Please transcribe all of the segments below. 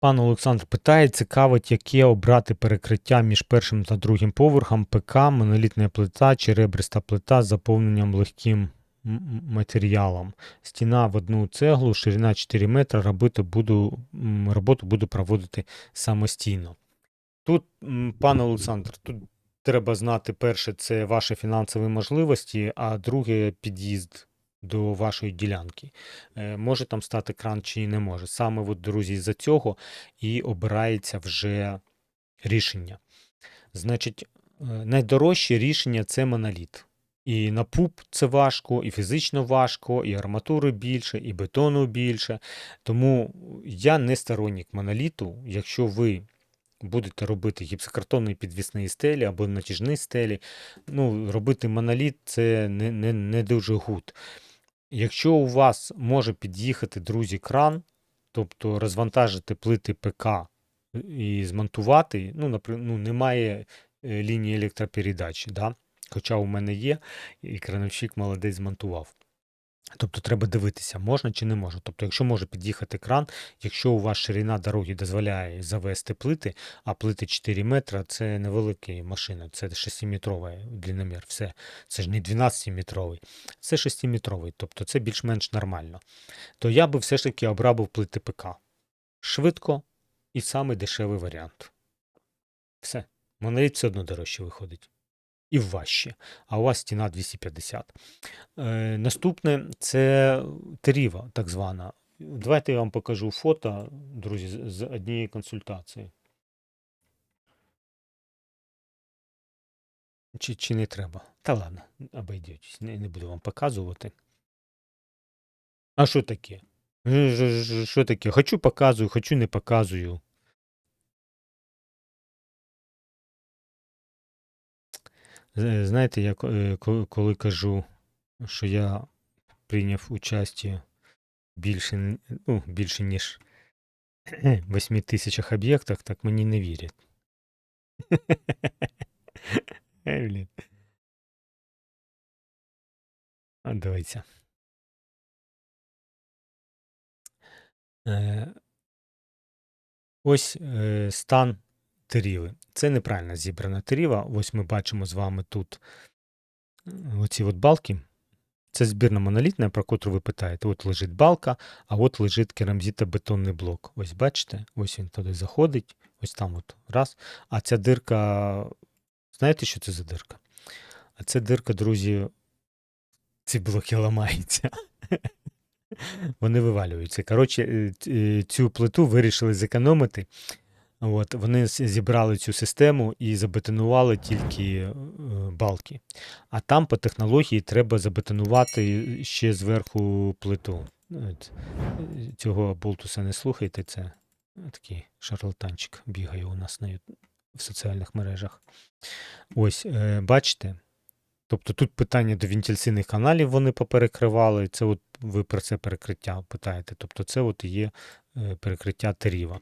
Пан Олександр питає, цікавить, яке обрати перекриття між першим та другим поверхом ПК, монолітна плита чи ребриста плита з заповненням легким матеріалом. Стіна в одну цеглу, ширина 4 метри, роботу буду, роботу буду проводити самостійно. Тут, пане Олександр, тут треба знати, перше, це ваші фінансові можливості, а друге під'їзд до вашої ділянки. Е, Може там стати кран чи не може. Саме, от, друзі, за цього і обирається вже рішення. Значить, е, найдорожче рішення це моноліт. І на пуп це важко, і фізично важко, і арматури більше, і бетону більше. Тому я не сторонник моноліту. Якщо ви будете робити гіпсокартонний підвісний стелі або натяжні стелі, ну, робити моноліт це не, не, не дуже гуд. Якщо у вас може під'їхати, друзі, кран, тобто розвантажити плити ПК і змонтувати, ну, наприклад, ну немає е, лінії електропередач, да? хоча у мене є, і крановщик молодець змонтував. Тобто треба дивитися, можна чи не можна. Тобто, якщо може під'їхати кран, якщо у вас ширина дороги дозволяє завести плити, а плити 4 метри це невелика машина, це 6-метровий длинномір. Все. Це ж не 12-метровий, це 6-метровий, тобто це більш-менш нормально. То я би все ж таки обрав плити ПК. Швидко і самий дешевий варіант. Все. Моноліт все одно дорожче виходить. І важче. А у вас стіна 250. Е, наступне це теріва, так звана. Давайте я вам покажу фото, друзі, з- однієї консультації. Чи, чи не треба? Та ладно, обійдетесь, не, не буду вам показувати. А що таке? Що таке? Хочу показую, хочу не показую. Знаєте, я е, ко- коли кажу, що я прийняв участь більше, ну, більше ніж 8 тисячах об'єктах, так мені не вірять. А дивіться. Е, Ось е, стан теріви. Це неправильно зібрана теріва. Ось ми бачимо з вами тут оці от балки. Це збірна монолітна, про котру ви питаєте. От лежить балка, а от лежить керамзітобетонний блок. Ось бачите, ось він туди заходить, ось там от раз. А ця дирка, знаєте, що це за дирка? А це дирка, друзі, ці блоки ламаються. Вони вивалюються. Коротше, е, е, цю плиту вирішили зекономити. От, вони зібрали цю систему і забетонували тільки е, балки. А там по технології треба забетонувати ще зверху плиту. Цього болтуса не слухайте, це такий шарлатанчик бігає у нас на, в соціальних мережах. Ось, е, бачите? Тобто тут питання до вентиляційних каналів вони поперекривали. Це от ви про це перекриття питаєте. Тобто це от є перекриття теріва.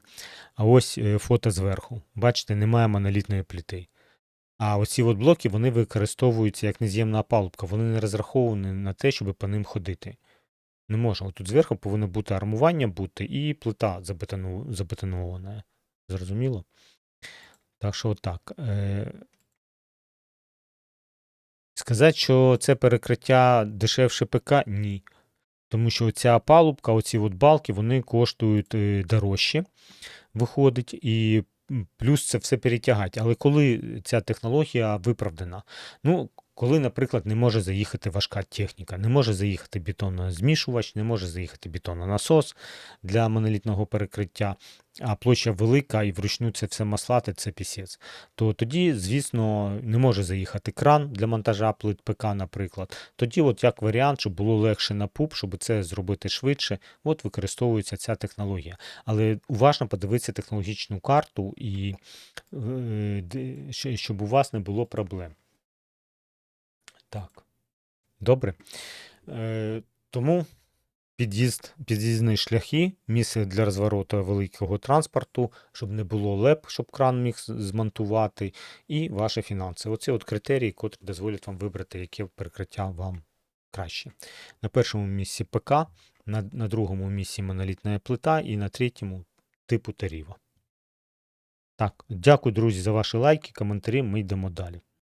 А ось е, фото зверху. Бачите, немає монолітної пліти. А оці от блоки вони використовуються як нез'ємна палубка. Вони не розраховані на те, щоб по ним ходити. Не можна. Тут зверху повинно бути армування бути і плита забетонована. Зрозуміло? Так що отак. Е, Сказати, що це перекриття дешевше ПК? Ні. Тому що ця палубка, оці от балки, вони коштують е, дорожче, виходить, і плюс це все перетягати. Але коли ця технологія виправдана? Ну, коли, наприклад, не може заїхати важка техніка, не може заїхати бетонозмішувач, не може заїхати бетононасос для монолітного перекриття, а площа велика і вручну це все маслати, це пісець то тоді, звісно, не може заїхати кран для монтажа плит ПК, наприклад. Тоді, от як варіант, щоб було легше на пуп, щоб це зробити швидше, от використовується ця технологія. Але уважно подивитися технологічну карту і е, щоб у вас не було проблем. Так. Добре. Е, тому під'їзд, під'їзні шляхи, місце для розвороту великого транспорту, щоб не було леп, щоб кран міг змонтувати, і ваші фінанси. Оці от критерії, котрі дозволять вам вибрати, яке перекриття вам краще. На першому місці ПК, на, на другому місці монолітна плита, і на третьому типу Таріва. Так, дякую, друзі, за ваші лайки, коментарі. Ми йдемо далі.